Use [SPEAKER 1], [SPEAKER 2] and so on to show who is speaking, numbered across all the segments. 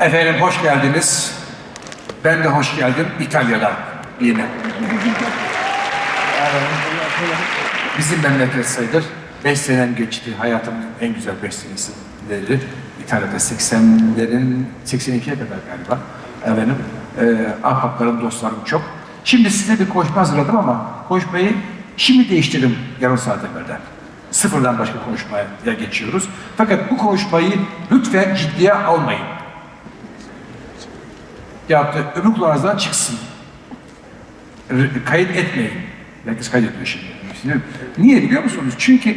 [SPEAKER 1] Efendim hoş geldiniz. Ben de hoş geldim İtalya'dan yine. Bizim memleket sayılır. Beş senem geçti. Hayatımın en güzel beş senesileri. İtalya'da 80'lerin, 82'ye kadar galiba. Efendim, e, ahbaplarım, dostlarım çok. Şimdi size bir konuşma hazırladım ama konuşmayı şimdi değiştirdim yarım saat evvelden. Sıfırdan başka konuşmaya geçiyoruz. Fakat bu konuşmayı lütfen ciddiye almayın. Ya da öbür kulağınızdan çıksın. Kayıt etmeyin. Herkes kaydediyor şimdi. Niye biliyor musunuz? Çünkü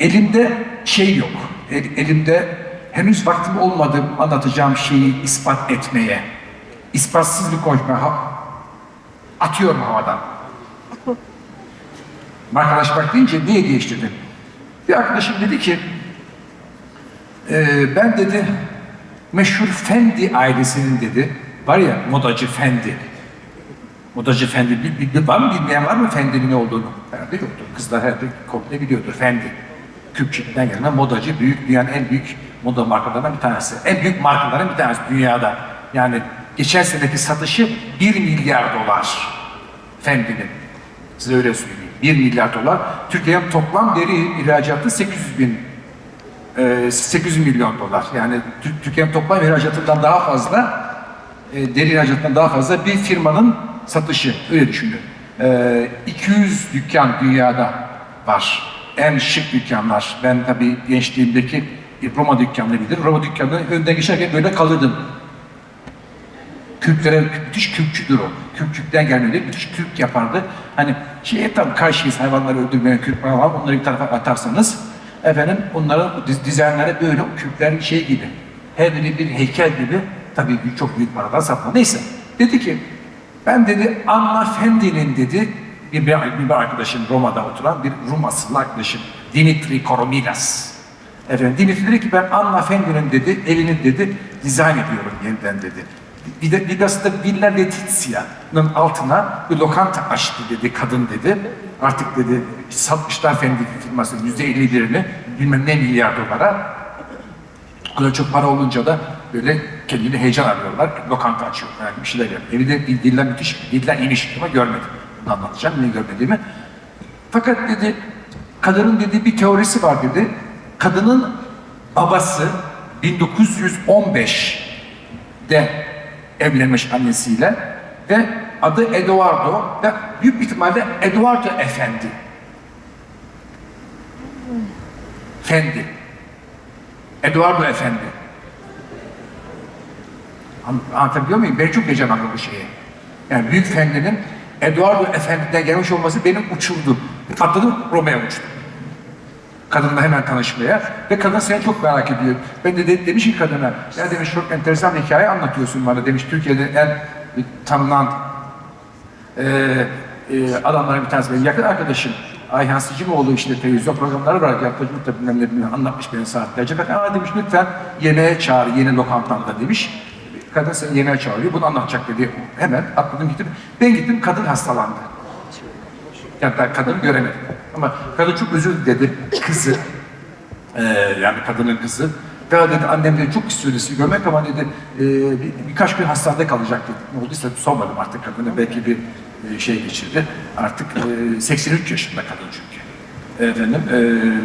[SPEAKER 1] elimde şey yok. El- elimde henüz vaktim olmadı anlatacağım şeyi ispat etmeye. İspatsız bir konuşma. Ha, atıyorum havadan. Markalaşmak deyince niye değiştirdim? Bir arkadaşım dedi ki, "Ee, ben dedi meşhur Fendi ailesinin dedi, var ya modacı Fendi. Modacı Fendi, bir, bir, var mı bilmeyen var mı Fendi'nin ne olduğunu? Herhalde yoktur. Kızlar herhalde komple biliyordur Fendi. Kürtçükten gelen modacı, büyük dünyanın en büyük moda markalarından bir tanesi. En büyük markaların bir tanesi dünyada. Yani geçen seneki satışı 1 milyar dolar Fendi'nin. Size öyle söyleyeyim. 1 milyar dolar. Türkiye'nin toplam deri ihracatı 800 bin e, 800 milyon dolar. Yani Tür- Türkiye'nin toplam ihracatından daha fazla, e, deri ihracatından daha fazla bir firmanın satışı. Öyle düşünün. E, 200 dükkan dünyada var. En şık dükkanlar. Ben tabii gençliğimdeki Roma dükkanını bilirim. Roma dükkanının önünden geçerken böyle kalırdım. Kürklere müthiş kürkçüdür o. Kürkçükten gelmedi, müthiş kürk yapardı. Hani şeye tam karşıyız hayvanları öldürmeye kürk falan. Onları bir tarafa atarsanız efendim onların diz, dizaynları böyle kürkler şey gibi. Her biri bir heykel gibi. Tabii bir- çok büyük paradan satma. Neyse. Dedi ki ben dedi Anna Fendi'nin dedi bir, bir, bir arkadaşım Roma'da oturan bir Rum asıllı arkadaşım Dimitri Koromilas. Efendim Dimitri dedi ki ben Anna Fendi'nin dedi evini dedi dizayn ediyorum yeniden dedi. Bir de Vidas'ta da Villa Letizia'nın altına bir lokanta açtı dedi kadın dedi. Artık dedi satmışlar Fendi firmasının yüzde elli birini bilmem ne milyar dolara. O kadar çok para olunca da böyle kendini heyecan arıyorlar. Lokanta açıyor. Yani bir şeyler yapıyor. Evi de bir villa müthiş villa iniş ama görmedim. Bunu anlatacağım ne görmediğimi. Fakat dedi kadının dedi bir teorisi var dedi. Kadının babası 1915'de evlenmiş annesiyle ve adı Eduardo ve büyük ihtimalle Eduardo Efendi. Fendi. Eduardo Efendi. An- Anlatabiliyor muyum? Ben çok heyecanlandım bu şeye. Yani Büyük Fendi'nin Eduardo Efendi'den gelmiş olması benim uçurdu. Atladım Roma'ya uçtum. Kadınla hemen tanışmaya ve kadın seni çok merak ediyor. Ben de, de demiş ki kadına, ya demiş çok enteresan bir hikaye anlatıyorsun bana demiş. Türkiye'de en tanınan e, e, adamların bir tanesi benim yakın arkadaşım. Ayhan Sicimoğlu işte televizyon programları var. Yaklaşık da bilmem ne anlatmış beni saatlerce. Ben aa demiş lütfen yemeğe çağır yeni lokantamda demiş. Kadın seni yemeğe çağırıyor. Bunu anlatacak dedi. Hemen atladım gittim. Ben gittim kadın hastalandı. Yani ben kadını göremedim. Ama kadın çok özür dedi. Kızı, eee, yani kadının kızı. Ve dedi annem dedi çok istiyor sizi görmek ama dedi eee, bir, birkaç gün hastanede kalacak dedi. Ne olduysa sormadım artık kadına. Belki bir e, şey geçirdi. Artık eee, 83 yaşında kadın çünkü. Efendim eee,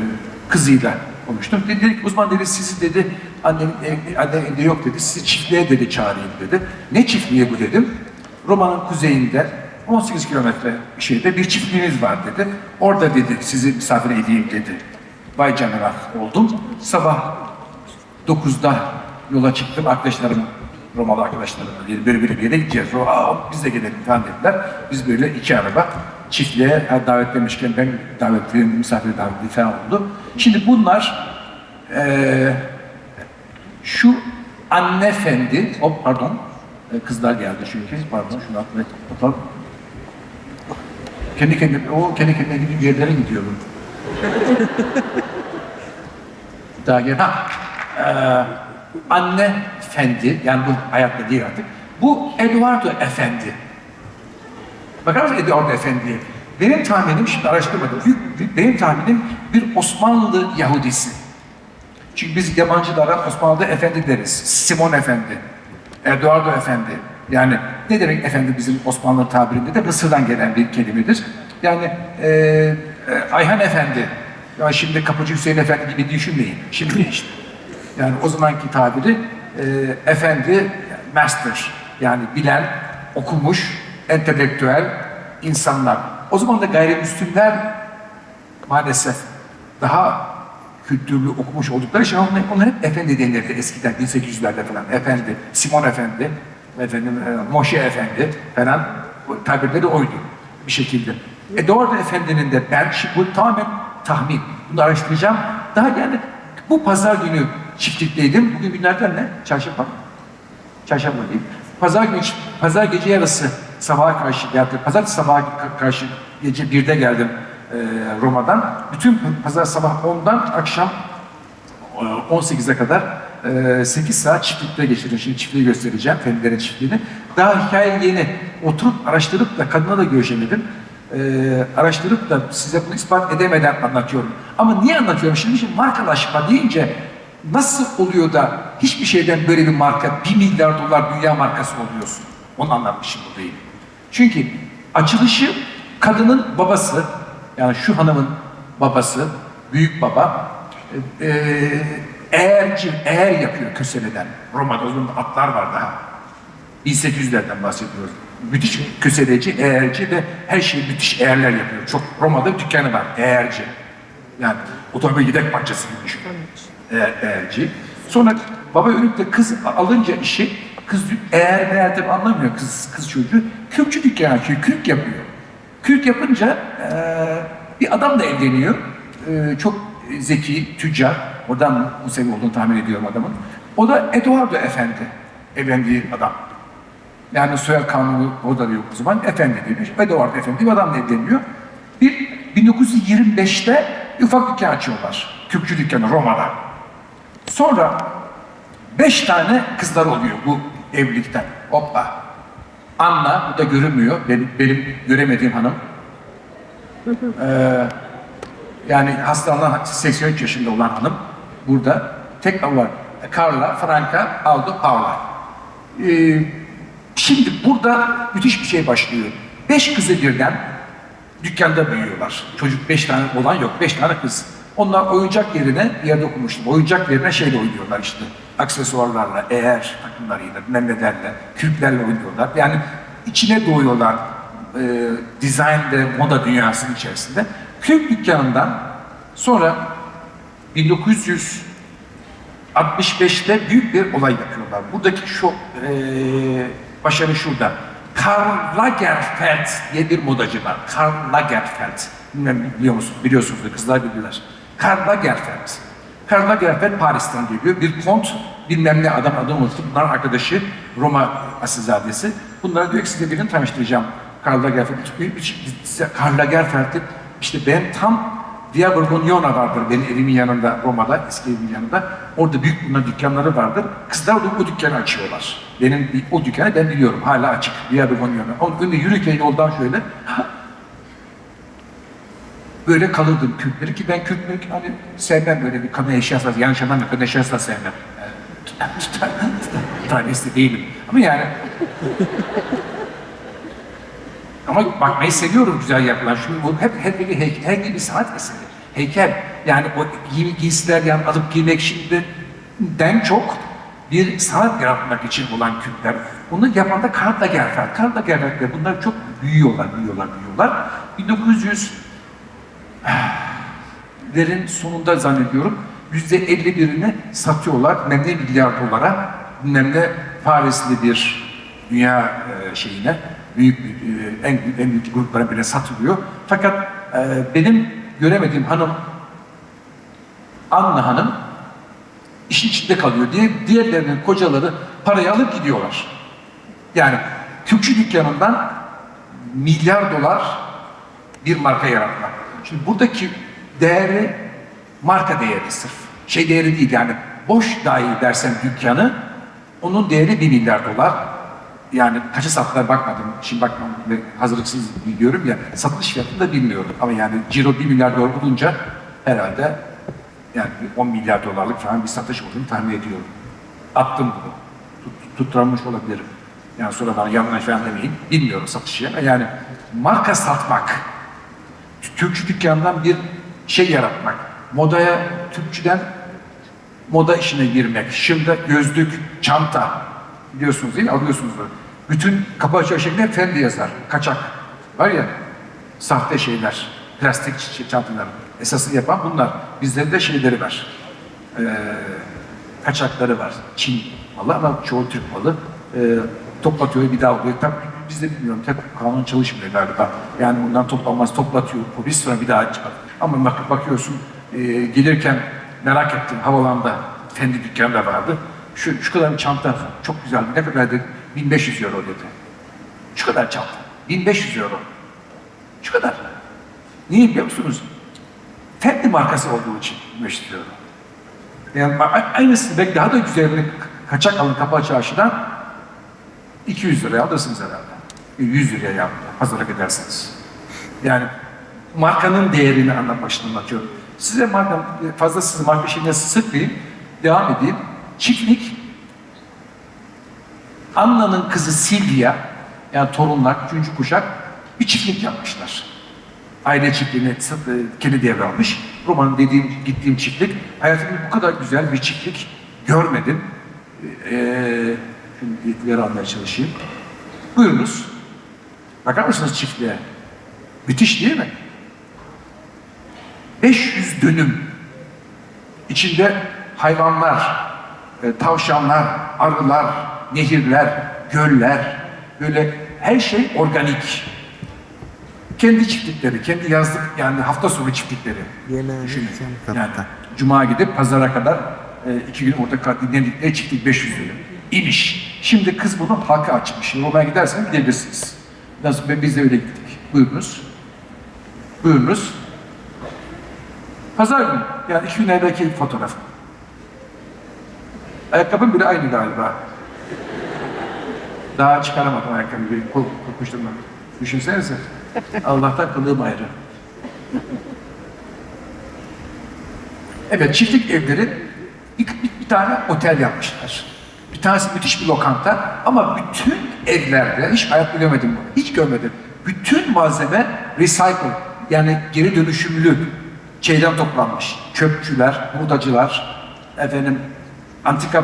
[SPEAKER 1] kızıyla konuştum. Dedi, ki uzman dedi sizi dedi annem annem evde yok dedi. Sizi çiftliğe dedi çağırayım dedi. Ne çiftliği bu dedim. Roma'nın kuzeyinde 18 kilometre şeyde bir çiftliğiniz var dedi. Orada dedi sizi misafir edeyim dedi. Vay canına oldum. Sabah 9'da yola çıktım arkadaşlarım Romalı arkadaşlarımla dedi böyle böyle bir yere gideceğiz. Aa, biz de gidelim falan dediler. Biz böyle iki araba çiftliğe her davetlemişken ben davetli, misafir davetli falan oldu. Şimdi bunlar eee şu anne efendi, o pardon, e, kızlar geldi çünkü, pardon şunu atmayı kapatalım. Kendi kendine, o kendi kendine gidip yerlere gidiyorum. Daha gel. Ha, e, anne efendi, yani bu hayatta değil artık. Bu Eduardo Efendi. Bakar mısın Eduardo Efendi'ye? Benim tahminim, şimdi araştırmadım, büyük- benim tahminim bir Osmanlı Yahudisi. Çünkü biz yabancılara Osmanlı'da efendi deriz. Simon Efendi Eduardo Efendi. Yani ne demek efendi bizim Osmanlı tabirinde de Mısır'dan gelen bir kelimedir. Yani e, e, Ayhan Efendi, ya şimdi Kapıcı Hüseyin Efendi gibi düşünmeyin. Şimdi işte. Yani o zamanki tabiri e, efendi, master. Yani bilen, okumuş, entelektüel insanlar. O zaman da gayrimüslimler maalesef daha kültürlü okumuş oldukları için onlar, onlar hep efendi denirdi eskiden 1800'lerde falan. Efendi, Simon Efendi, efendim, e, Moşe Efendi falan tabirleri oydu bir şekilde. Eduardo Efendi'nin de ben, bu tamamen tahmin, bunu araştıracağım. Daha yani bu pazar günü çiftlikteydim. Bugün günlerden ne? Çarşamba? Çarşamba değil. Pazar günü, pazar gece yarısı sabaha karşı geldim. Pazar sabaha ka- karşı gece birde geldim e, Roma'dan. Bütün pazar sabah 10'dan akşam e, 18'e kadar e, 8 saat çiftlikte geçirdim. Şimdi çiftliği göstereceğim, Fendilerin çiftliğini. Daha hikaye yeni. Oturup araştırıp da kadına da görüşemedim. E, araştırıp da size bunu ispat edemeden anlatıyorum. Ama niye anlatıyorum? Şimdi, şimdi markalaşma deyince nasıl oluyor da hiçbir şeyden böyle bir marka, 1 milyar dolar dünya markası oluyorsun? Onu anlatmışım buradayım. Çünkü açılışı kadının babası, yani şu hanımın babası, büyük baba, e, e, eğerci, eğer yapıyor köseleden. Roma'da zaman atlar var daha. 1800'lerden bahsediyoruz. Müthiş köseleci, eğerci ve her şeyi müthiş eğerler yapıyor. Çok Roma'da dükkanı var, eğerci. Yani otomobil gidek bahçesi gibi düşün. Eğer, eğerci. Sonra baba ölüp de kız alınca işi, kız eğer meğer anlamıyor kız, kız çocuğu. Kürkçü dükkanı açıyor, kürk yapıyor. Kürk yapınca eee, bir adam da evleniyor. Eee, çok zeki, tüccar. Oradan Musevi olduğunu tahmin ediyorum adamın. O da Eduardo Efendi. Evlendiği adam. Yani soyadı kanunu orada da yok o zaman. Efendi demiş. Eduardo Efendi bir adamla evleniyor. Bir 1925'te ufak dükkan açıyorlar. Kürkçü dükkanı Roma'da. Sonra beş tane kızlar oluyor bu evlilikten. Hoppa. Anna, bu da görünmüyor. Benim, benim göremediğim hanım. Ee, yani hastalanan 83 yaşında olan hanım burada. Tek var. Carla, Franca, Aldo, Paula. Ee, şimdi burada müthiş bir şey başlıyor. Beş kızı birden dükkanda büyüyorlar. Çocuk beş tane olan yok, beş tane kız. Onlar oyuncak yerine, bir yerde okumuştum, oyuncak yerine şeyle oynuyorlar işte. Aksesuarlarla, eğer takımlarıyla, bilmem nelerle, kürklerle oynuyorlar. Yani içine doğuyorlar e, dizayn ve moda dünyasının içerisinde. Kürk dükkanından sonra 1965'te büyük bir olay yapıyorlar. Buradaki şu e, başarı şurada. Karl Lagerfeld diye bir modacı var. Karl Lagerfeld. Bilmem biliyor musun? Biliyorsunuz kızlar bilirler. Karl Lagerfeld. Karl Lagerfeld Paris'ten geliyor. Bir kont bilmem ne adam adam unuttum. Bunların arkadaşı Roma asilzadesi. Bunlara diyor ki size birini tanıştıracağım. Karl Lagerfeld. Bir- bir- size Karl Lagerfeld'i işte ben tam Via Borgognona vardır benim evimin yanında Roma'da, eski evimin yanında. Orada büyük bunlar dükkanları vardır. Kızlar da o dükkanı açıyorlar. Benim o dükkanı ben biliyorum. Hala açık. Via Borgognona. O önünde yürürken yoldan şöyle böyle kalırdım Kürtleri ki ben Kürtleri hani sevmem böyle bir kadın eşyası, yanlış anlamayın kadın eşyası da sevmem. Tanesi değilim. Ama yani ama bakmayı seviyorum güzel yapılan. Şu bu hep hep bir heykel, her bir sanat eseri. Heykel yani o giy, giysiler yani alıp giymek şimdiden çok bir sanat yaratmak için olan Kürtler. Bunu yapan da Karl Lagerfeld. Karl Lagerfeld bunlar çok büyüyorlar, büyüyorlar, büyüyorlar. 1900 lerin sonunda zannediyorum yüzde 51'ini satıyorlar bilmem milyar dolara bilmem ne Parisli bir dünya e, şeyine büyük e, en, en büyük gruplara bile satılıyor. Fakat e, benim göremediğim hanım Anna Hanım işin içinde kalıyor diye diğerlerinin kocaları parayı alıp gidiyorlar. Yani Kürkçü dükkanından milyar dolar bir marka yaratmak. Şimdi buradaki değeri marka değeri sırf. Şey değeri değil yani boş dahi dersen dükkanı onun değeri bir milyar dolar. Yani kaça sattılar bakmadım. Şimdi bakmam ve hazırlıksız biliyorum ya satış fiyatını da bilmiyorum. Ama yani ciro bir milyar dolar olunca herhalde yani bir 10 milyar dolarlık falan bir satış olduğunu tahmin ediyorum. Attım bunu. Tut- tutturmuş olabilirim. Yani sonra bana yanlış falan demeyin. Bilmiyorum satışı ama yani marka satmak, Türkçü dükkanından bir şey yaratmak, modaya Türkçüden moda işine girmek, şimdi gözlük, çanta biliyorsunuz değil mi? Alıyorsunuz da. Bütün kapı açık şeklinde Fendi yazar, kaçak. Var ya, sahte şeyler, plastik çantalar. Esası yapan bunlar. Bizde de şeyleri var. Ee, kaçakları var. Çin malı ama çoğu Türk malı. Ee, toplatıyor bir daha alıyor. Tabii biz de bilmiyorum. Tek kanun çalışmıyor galiba. Yani bundan toplanmaz toplatıyor polis sonra bir daha çıkar. Ama bak, bakıyorsun e, gelirken merak ettim havalanda Fendi dükkanında vardı. Şu, şu kadar bir çanta çok güzel. Ne kadar dedi? 1500 euro dedi. Şu kadar çanta. 1500 euro. Şu kadar. Niye biliyor musunuz? Fendi markası olduğu için 1500 euro. Yani aynısını belki daha da güzelini kaçak alın kapağı çarşıdan 200 liraya alırsınız herhalde. 100 liraya yaptı. Hazırlık edersiniz. Yani markanın değerini anlatmak anlatıyorum. Size marka, fazla sizi marka şeyine sıkmayayım. Devam edeyim. Çiftlik Anna'nın kızı Silvia, yani torunlar, üçüncü kuşak bir çiftlik yapmışlar. Aile çiftliğini e, kendi devralmış. Roma'nın dediğim, gittiğim çiftlik. Hayatımda bu kadar güzel bir çiftlik görmedim. Ee, şimdi bilgileri almaya çalışayım. Buyurunuz. Bakar mısınız çiftliğe? Müthiş değil mi? 500 dönüm. İçinde hayvanlar, e, tavşanlar, arılar, nehirler, göller, böyle her şey organik. Kendi çiftlikleri, kendi yazlık yani hafta sonu çiftlikleri. Düşünün. Yani. Cuma gidip pazara kadar e, iki gün orada kal- dinlendikleri çiftlik 500 dönüm. İmiş. Şimdi kız bunu halka açmış. Roma'ya giderseniz gidebilirsiniz. Nasıl ben biz de öyle gittik. Buyurunuz. Buyurunuz. Pazar günü. Yani iki gün evvelki fotoğraf. Ayakkabım bile aynı galiba. Daha çıkaramadım ayakkabıyı. Bir kol kokmuştum ben. Düşünsenize. Allah'tan kılığım ayrı. Evet, çiftlik evleri bir, bir, bir tane otel yapmışlar. Bir tanesi müthiş bir lokanta ama bütün evlerde, hiç hayat bilemedim bunu, hiç görmedim. Bütün malzeme recycle, yani geri dönüşümlü şeyden toplanmış. Çöpçüler, hurdacılar, efendim antika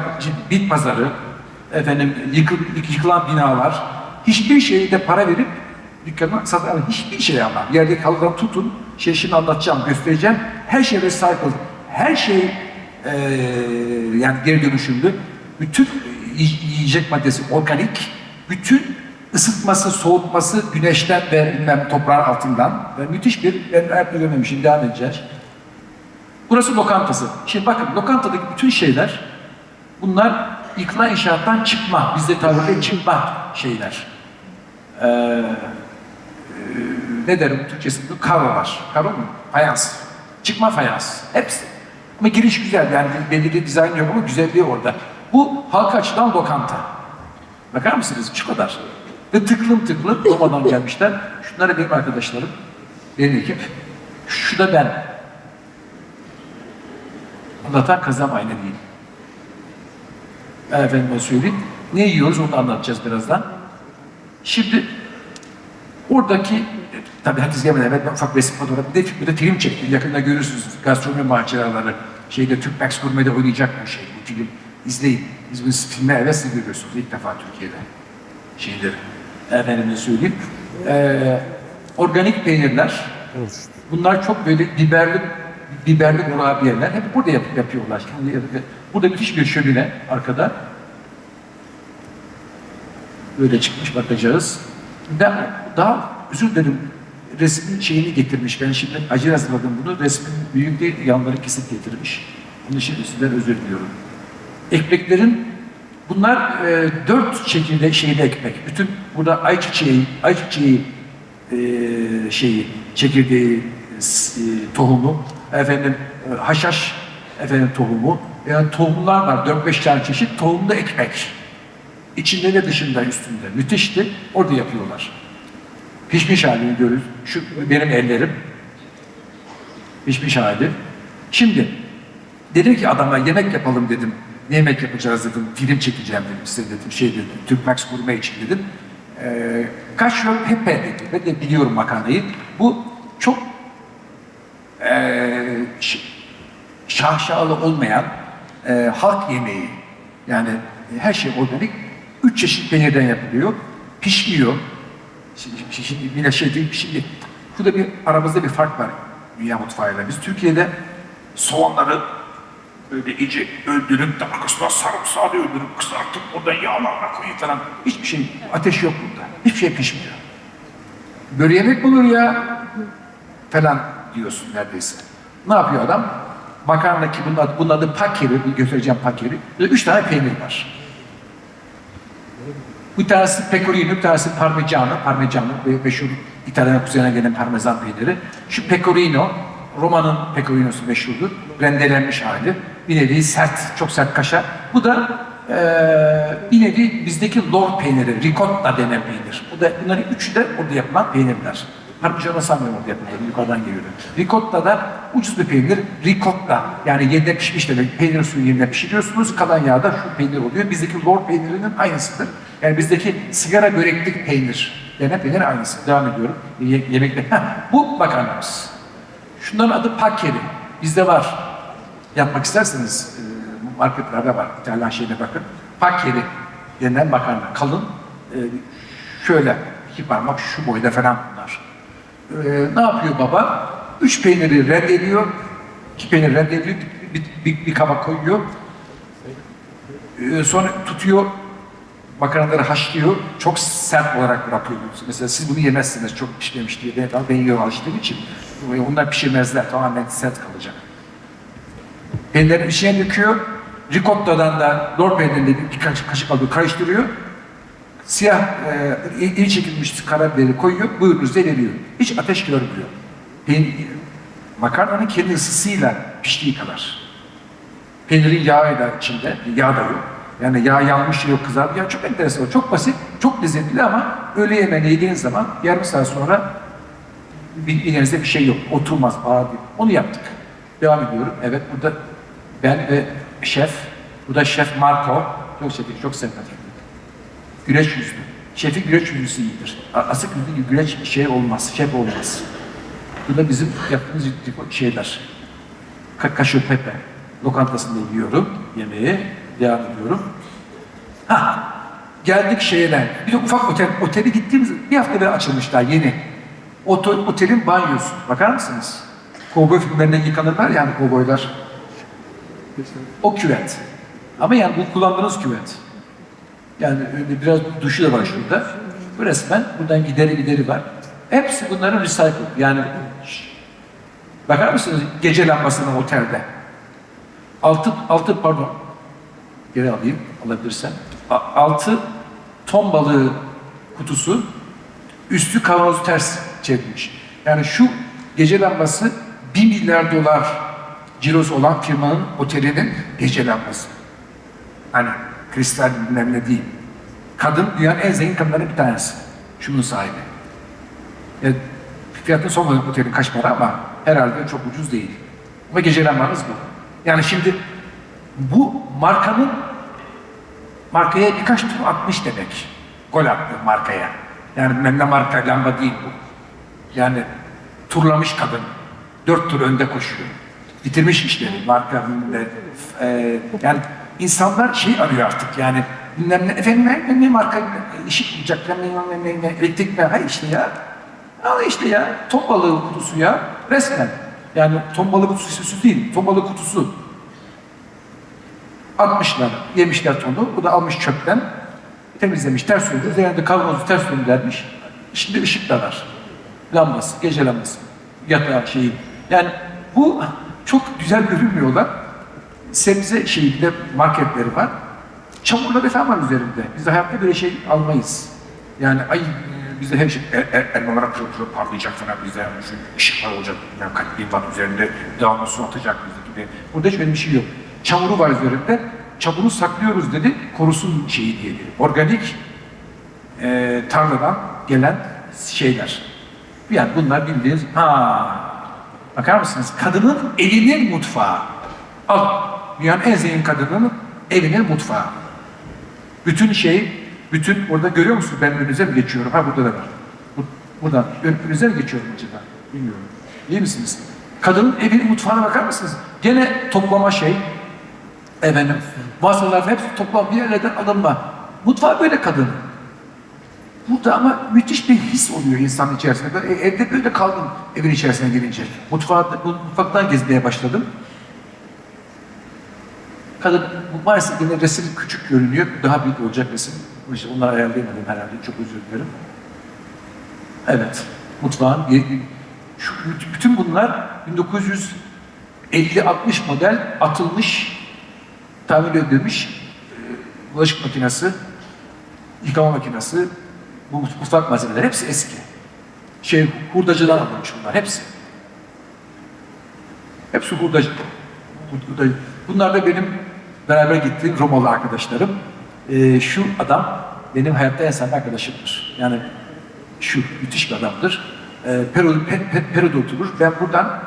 [SPEAKER 1] bit pazarı, efendim yıkıl, yıkılan binalar, hiçbir şeyde para verip dükkanına satan hiçbir şey ama yerdeki halıdan tutun, şey şimdi anlatacağım, göstereceğim. Her şey recycle, her şey eee, yani geri dönüşümlü. Bütün yi- yiyecek maddesi organik, bütün ısıtması, soğutması güneşten ve bilmem toprağın altından. Ve müthiş bir, ben hayatımda görmemişim, devam edeceğiz. Burası lokantası. Şimdi bakın lokantadaki bütün şeyler bunlar yıkılan inşaattan çıkma. Bizde tabirle çıkma şeyler. Ee, e, ne derim Türkçesinde? Karo var. Karo mu? Fayans. Çıkma fayans. Hepsi. Ama giriş güzel yani belli bir dizayn yok ama güzelliği orada. Bu halka açılan lokanta. Bakar mısınız? Şu kadar. Ve tıklım tıklım Roma'dan gelmişler. Şunlar benim arkadaşlarım. Benim ekip. Şu da ben. Anlatan kazam aynı değil. Efendime söyleyeyim. Ne yiyoruz onu anlatacağız birazdan. Şimdi oradaki tabii herkes gelmeden evvel ben ufak resim fotoğrafı bir de, bir de film çektim. Yakında görürsünüz gastronomi maceraları. Şeyde Türk Max Gurme'de oynayacak bu şey. Bu film izleyin. Biz bunu filme hevesle görüyorsunuz ilk defa Türkiye'de. Şeyleri. Efendime söyleyeyim. Ee, organik peynirler. Bunlar çok böyle biberli biberli kurabiyeler. Hep burada yap, yapıyorlar. Şimdi, burada müthiş bir şömine arkada. Böyle çıkmış bakacağız. Daha, daha özür dilerim resmin şeyini getirmiş. Ben şimdi acil hazırladım bunu. Resmin büyük değil, yanları kesip getirmiş. Bunun için sizden özür diliyorum. Ekmeklerin bunlar e, dört şekilde şeyde ekmek. Bütün burada ayçiçeği, ayçiçeği e, şeyi, çekirdeği, e, tohumu, efendim e, haşhaş efendim tohumu, yani tohumlar var, 4-5 tane çeşit tohumlu ekmek. İçinde ve dışında üstünde. Müthişti. Orada yapıyorlar. Pişmiş halini görürüz. Şu benim ellerim. Pişmiş hali. Şimdi dedim ki adama yemek yapalım dedim. Ne yemek yapacağız dedim, film çekeceğim dedim size dedim, şey dedim, Türk Max Gurme için dedim. E, Kaşyol Pepe dedi, ben de biliyorum makarnayı. Bu çok e, ş- şaşalı olmayan e, halk yemeği. Yani her şey organik. Üç çeşit peynirden yapılıyor. Pişmiyor. Şimdi, şimdi, de şey değil, şimdi şurada bir aramızda bir fark var dünya mutfağıyla. Biz Türkiye'de soğanları böyle iyice öldürüp de arkasından sarımsağı da öldürüp kızartıp oradan yağlarla koyup falan. Hiçbir şey, ateş yok burada. Hiçbir şey pişmiyor. Böyle yemek mi olur ya? Falan diyorsun neredeyse. Ne yapıyor adam? Makarna ki bunun adı, bunun adı pakeri, bir göstereceğim pakeri. Üç tane peynir var. Bir tanesi pecorino, bir tanesi parmigiano, parmigiano meşhur İtalyan kuzeyine gelen parmesan peyniri. Şu pecorino, Roma'nın pecorinosu meşhurdur. Rendelenmiş hali. Bir nevi sert, çok sert kaşar. Bu da eee bir nevi bizdeki lor peyniri, ricotta denen peynir. Bu da bunların üçü de orada yapılan peynirler. Parmigiano sanmıyorum orada yapılan, yukarıdan geliyor. Ricotta da ucuz bir peynir, ricotta. Yani yerine pişmiş demek. Peynir suyu yerine pişiriyorsunuz, kalan yağda şu peynir oluyor. Bizdeki lor peynirinin aynısıdır. Yani bizdeki sigara böreklik peynir. Denen peynir aynısı. Devam ediyorum. Ye- yemekte. Heh, bu makarnamız. Şunların adı pakeri. Bizde var. Yapmak isterseniz e, marketlerde var. İtalyan şeyine bakın. Pakeri denen makarna. Kalın. e, şöyle iki parmak şu boyda falan bunlar. E, ne yapıyor baba? Üç peyniri reddediyor. iki peynir reddediyor. Bir, bir, bir, bir kaba koyuyor. E, sonra tutuyor makarnaları haşlıyor, çok sert olarak bırakıyor. Mesela siz bunu yemezsiniz çok pişmemiş diye. Ben, yiyorum alıştığım için. Onlar pişirmezler, tamamen sert kalacak. Peynirleri bir şeye döküyor. Ricotta'dan da lor peynirini bir, bir kaşık, alıyor, karıştırıyor. Siyah, e, iyi çekilmiş karabiberi koyuyor, buyurunuz veriyor. Hiç ateş görmüyor. Peynir, makarnanın kendi ısısıyla piştiği kadar. Peynirin yağı da içinde, yağ da yok. Yani yağ yanmış yok kızardı. Ya çok enteresan, çok basit, çok lezzetli ama öğle yemeğini yediğiniz zaman yarım saat sonra bildiğinizde bir şey yok. Oturmaz, ağır değil. Onu yaptık. Devam ediyorum. Evet burada ben ve şef, bu da şef Marco. Çok sempatik, çok sempatik. Güreş yüzlü. Şefin güreş yüzlüsü iyidir. Asık yüzlü güreş şey olmaz, şef olmaz. Bu da bizim yaptığımız şeyler. Ka kaşığı pepe. Lokantasında yiyorum yemeği. Devam ediyorum. Ha, geldik şeyler. Bir de ufak otel, otele gittiğimiz bir hafta bile açılmışlar yeni. Otel, otelin banyosu. Bakar mısınız? Kovboy filmlerinde yıkanırlar yani kovboylar. O küvet. Ama yani bu kullandığınız küvet. Yani biraz duşu da var şurada. Bu resmen buradan gideri gideri var. Hepsi bunların recycle. Yani bakar mısınız gece lambasına otelde? Altı, altı pardon. Geri alayım, alabilirsem. Altı ton balığı kutusu, üstü kavanozu ters çevirmiş. Yani şu gece lambası 1 milyar dolar cirosu olan firmanın otelinin gece lambası. Hani kristal bilmem ne değil. Kadın dünyanın en zengin kadınlarından bir tanesi. Şunun sahibi. E, fiyatını sormadım otelin kaç para ama herhalde çok ucuz değil. Ama gece lambanız bu. Yani şimdi bu markanın markaya birkaç tur atmış demek. Gol attı markaya. Yani bilmem ne marka lamba değil bu. Yani turlamış kadın. Dört tur önde koşuyor. Bitirmiş işleri. Marka. Ee, yani insanlar şey arıyor artık yani bilmem ne, efendim ne, ne marka ışık bulacak, ne, ne, ne, ne, elektrik mi? Hayır işte ya. Al işte ya. Ton balığı kutusu ya. Resmen. Yani ton balığı kutusu değil. Ton balığı kutusu. Atmışlar, yemişler tonu. Bu da almış çöpten. Temizlemiş, ters döndü. Üzerinde kavanozu ters döndürmüş. Şimdi ışık da var. Lambası, gece lambası. Yatağı şeyi. Yani bu çok güzel görünmüyorlar. Sebze şeyi bir de marketleri var. Çamurları falan var üzerinde. Biz de hayatta böyle şey almayız. Yani ay bizde her şey el, el, elmalara pırıl pırıl parlayacak falan bizde yani şu ışıklar olacak. Yani kalpli var üzerinde devamlı su atacak bizde gibi. Burada hiç öyle bir şey yok. Çamuru var üzerinde. Çamuru saklıyoruz dedi. Korusun şeyi diye. dedi. Organik e, tarladan gelen şeyler. Yani bunlar bildiğiniz ha bakar mısınız? Kadının elinin mutfağı. Al. Dünyanın en zengin kadının evinin mutfağı. Bütün şey, bütün orada görüyor musunuz? Ben önünüze mi geçiyorum? Ha burada da var. Bu, buradan önünüze mi geçiyorum acaba? Bilmiyorum. İyi misiniz? Kadının evinin mutfağına bakar mısınız? Gene toplama şey, efendim, vazolar hepsi toplam bir yerlerden alınma. Mutfağı böyle kadın. Burada ama müthiş bir his oluyor insanın içerisinde. Ben e, evde böyle kaldım evin içerisine girince. Mutfağı, bu mutfaktan gezmeye başladım. Kadın, maalesef yine resim küçük görünüyor. Daha büyük olacak resim. İşte onları ayarlayamadım herhalde. Çok özür dilerim. Evet. Mutfağın, şu, bütün bunlar 1950-60 model atılmış, tamir edilmiş e, bulaşık makinesi, yıkama makinesi, bu mutfak malzemeleri hepsi eski. Şey, hurdacıdan alınmış bunlar hepsi. Hepsi hurdacı. hurdacı. Bunlar da benim beraber gittiğim Romalı arkadaşlarım. Ee, şu adam benim hayatta en samimi arkadaşımdır. Yani şu müthiş bir adamdır. Ee, Peru, Pe- Pe- Peru'da oturur. Ben buradan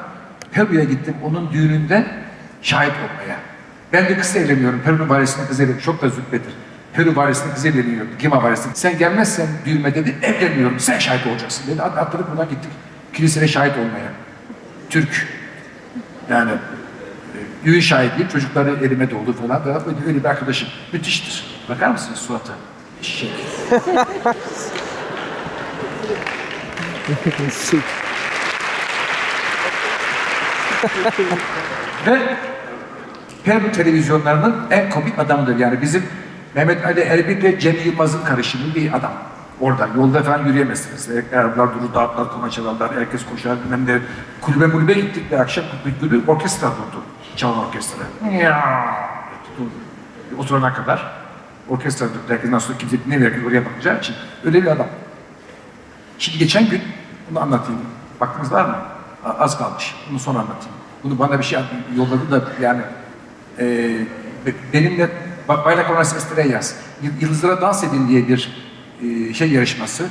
[SPEAKER 1] Peru'ya gittim onun düğününde şahit olmaya. Ben de kız evleniyorum. Peru'nun varisine kız evleniyorum. Çok da züppedir. Peru varisine kız evleniyor. Gima varisine. Sen gelmezsen düğüme dedi evleniyorum. Sen şahit olacaksın dedi. At- Atladık buradan gittik. Kiliseye şahit olmaya. Türk. Yani e, düğün şahidiyim. Çocukları elime doldu falan. Böyle, öyle bir arkadaşım. Müthiştir. Bakar mısınız suratı? Eşek. Ve Peru televizyonlarının en komik adamıdır. Yani bizim Mehmet Ali Erbil ile Cem Yılmaz'ın karışımı bir adam. Orada yolda falan yürüyemezsiniz. Arabalar durur, dağıtlar, tona çalarlar, herkes koşar. Bilmem ne. Kulübe mulübe gittik bir akşam kulübe orkestra durdu. Çalan orkestra. Durdu. Oturana kadar orkestra durdu. Herkesten sonra kimse dinlemiyor. Herkes oraya bakacağı için. Öyle bir adam. Şimdi geçen gün bunu anlatayım. Vaktiniz var mı? Az kalmış. Bunu sonra anlatayım. Bunu bana bir şey yolladı da yani e, be- benimle Ba- Bayrak Üniversitesi Estrellas Yı- Yıldızlara Dans Edin diye bir e, şey yarışması,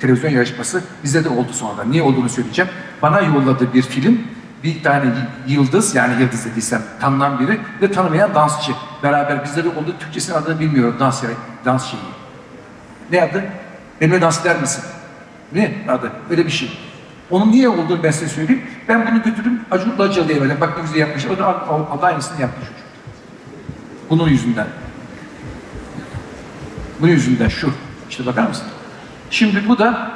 [SPEAKER 1] televizyon yarışması bizde de oldu sonradan. Niye olduğunu söyleyeceğim. Bana yolladı bir film. Bir tane yıldız, yani yıldız dediysem tanınan biri ve tanımayan dansçı. Beraber bizde de oldu. Türkçesinin adını bilmiyorum. Dans, dans şeyi. Ne adı? Benimle dans eder misin? Ne adı? Öyle bir şey. Onun niye olduğunu ben size söyleyeyim. Ben bunu götürüp Acun Ilıcalı'ya verdim. Bak ne güzel yapmış. O da Allah Allah aynısını yapmış çocuk. Bunun yüzünden. Bunun yüzünden şu. İşte bakar mısın? Şimdi bu da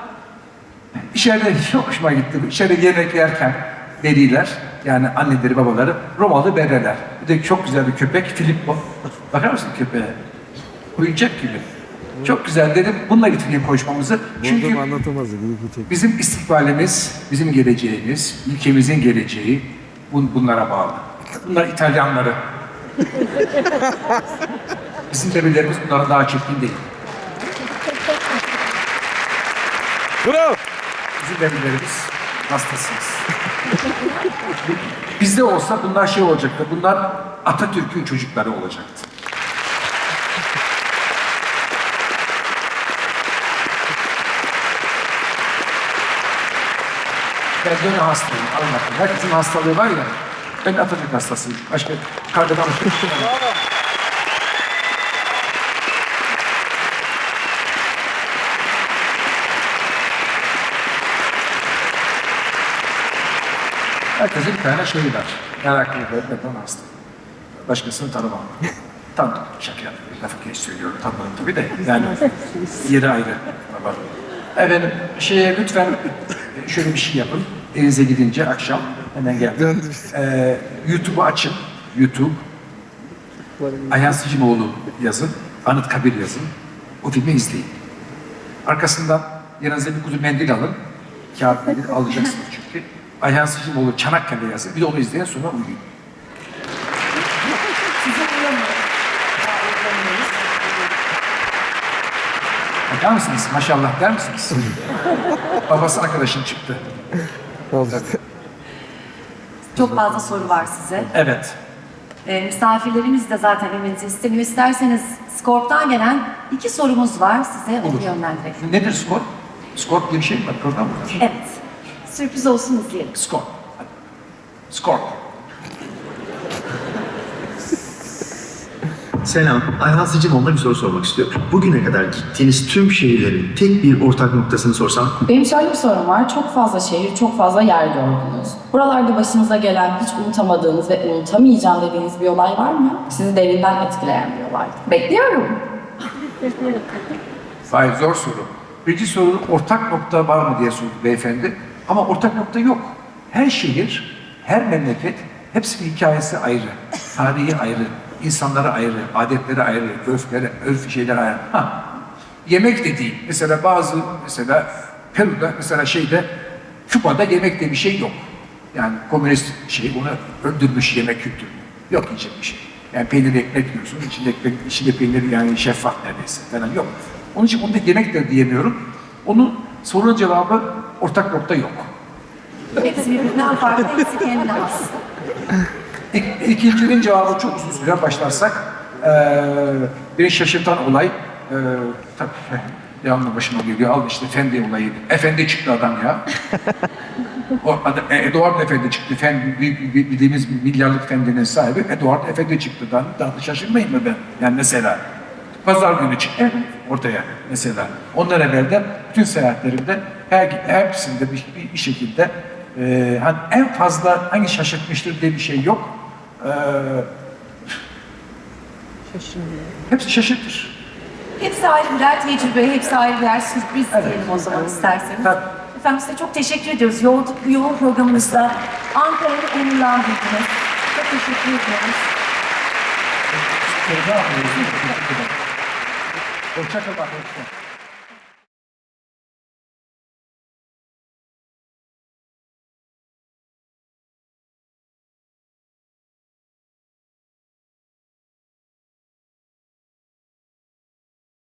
[SPEAKER 1] içeride çok hoşuma gitti. İçeride yemek yerken veliler yani anneleri babaları Romalı bereler. Bir de çok güzel bir köpek Filippo. Bakar mısın köpeğe? Oyuncak gibi. Çok güzel dedim. Bununla bitireyim konuşmamızı. Çünkü bizim istikbalimiz, bizim geleceğimiz, ülkemizin geleceği bun- bunlara bağlı. Bunlar İtalyanları. Bizim demirlerimiz bunlara daha çirkin değil.
[SPEAKER 2] Bravo.
[SPEAKER 1] Bizim demirlerimiz hastasıyız. Bizde olsa bunlar şey olacaktı. Bunlar Atatürk'ün çocukları olacaktı. Ben gene hastayım. Alın bakın. Herkesin hastalığı var ya. Ben Atatürk hastasıyım. Başka yok. Herkesin bir tane şeyi var. Meraklı ve ben hasta. Başkasını tanımam. Tanıdım. Şaka yapıyorum. Lafı geç söylüyorum. Tanımadım tabii de. Yani yeri ayrı. Efendim şeye lütfen şöyle bir şey yapın. Evinize gidince akşam hemen.
[SPEAKER 2] Döndü.
[SPEAKER 1] Ee, YouTube'u açın. YouTube. Ayhan Sicimoğlu yazın. Anıtkabir yazın. O filmi izleyin. Arkasından yanınıza bir kutu mendil alın. Kağıt mendil alacaksınız çünkü. Ayhan Sicimoğlu Çanakkale yazın. Bir de onu izleyin sonra uyuyun. Bakar mısınız? Maşallah der misiniz? Babası arkadaşım çıktı.
[SPEAKER 2] Oldu.
[SPEAKER 3] Çok fazla soru var size.
[SPEAKER 1] Evet.
[SPEAKER 3] Ee, misafirlerimiz de zaten eminizi istemiyor. İsterseniz Skorp'tan gelen iki sorumuz var size onu
[SPEAKER 1] Olur.
[SPEAKER 3] yönlendirelim.
[SPEAKER 1] Nedir skor? Skor diye bir şey mi var? Program mı var?
[SPEAKER 3] Evet. Sürpriz olsun izleyelim.
[SPEAKER 1] Skor. Skor.
[SPEAKER 4] Selam. Ayhan Sicimoğlu'na bir soru sormak istiyorum. Bugüne kadar gittiğiniz tüm şehirlerin tek bir ortak noktasını sorsam
[SPEAKER 5] Benim şöyle bir sorum var. Çok fazla şehir, çok fazla yer gördünüz. Buralarda başınıza gelen hiç unutamadığınız ve unutamayacağım dediğiniz bir olay var mı? Sizi derinden etkileyen bir olay. Bekliyorum.
[SPEAKER 1] Hayır zor soru. Birinci soru ortak nokta var mı diye sordu beyefendi. Ama ortak nokta yok. Her şehir, her memleket hepsinin hikayesi ayrı. Tarihi ayrı, insanları ayrı, adetleri ayrı, örfleri, örf şeyler ayrı. Ha. Yemek de değil. Mesela bazı mesela Peru'da mesela şeyde Küba'da yemek diye bir şey yok. Yani komünist şey bunu öldürmüş yemek kültürü. Yok yiyecek bir şey. Yani peynir ekmek yiyorsun, içinde ekmek, içinde peynir yani şeffaf neredeyse falan yok. Onun için onu yemek de diyemiyorum. Onun sorunun cevabı ortak nokta yok.
[SPEAKER 3] Hepsi birbirinden farklı, hepsi kendine has.
[SPEAKER 1] İk, ikincinin cevabı çok uzun süre başlarsak eee beni şaşırtan olay eee tabii devamlı başıma geliyor. Al işte Efendi olayıydı. Efendi çıktı adam ya. o e, Eduard Efendi çıktı. Efendi, bi- bi- bildiğimiz milyarlık fendinin sahibi Eduard Efendi çıktı. Daha, daha da şaşırmayayım mı ben? Yani mesela pazar günü çıktı ortaya mesela. Ondan evvel de bütün seyahatlerimde her, hepsinde bir, bir, bir şekilde eee hani en fazla hangi şaşırtmıştır diye bir şey yok. Eee hepsi şaşırtır.
[SPEAKER 3] Hepsi ayrı birer tecrübe, hepsi ayrı birer sürpriz diyelim o zaman isterseniz.
[SPEAKER 1] Tabii.
[SPEAKER 3] Efendim size çok teşekkür ediyoruz. Yoğun, bu yoğun programımızda Ankara'yı onurlandırdınız. Çok teşekkür ediyoruz.
[SPEAKER 1] Hoşçakalın. Hoşçakalın.